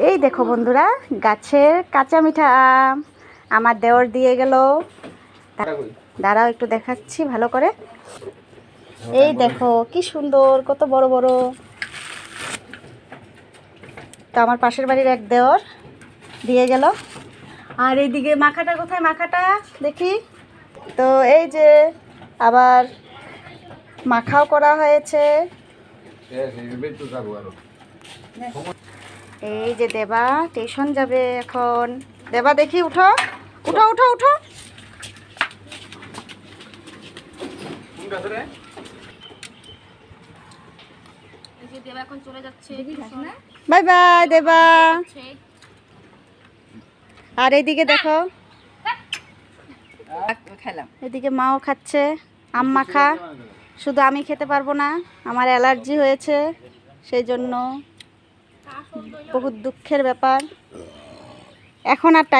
এই দেখো বন্ধুরা গাছের কাঁচা মিঠা আম আমার দেওর দিয়ে গেল দাঁড়াও একটু দেখাচ্ছি ভালো করে এই দেখো কি সুন্দর কত বড় বড় তো আমার পাশের বাড়ির এক দেওর দিয়ে গেল আর এইদিকে মাখাটা কোথায় মাখাটা দেখি তো এই যে আবার মাখাও করা হয়েছে এই যে দেবা টিউশন যাবে এখন। দেবা দেখি উঠো। উঠো উঠো উঠো। বাই বাই দেবা। আর এইদিকে দেখো। এদিকে মাও খাচ্ছে আম মাখা শুধু আমি খেতে পারব না আমার অ্যালার্জি হয়েছে সেই জন্য। বহুত দুঃখের ব্যাপার। এখন আর টাইম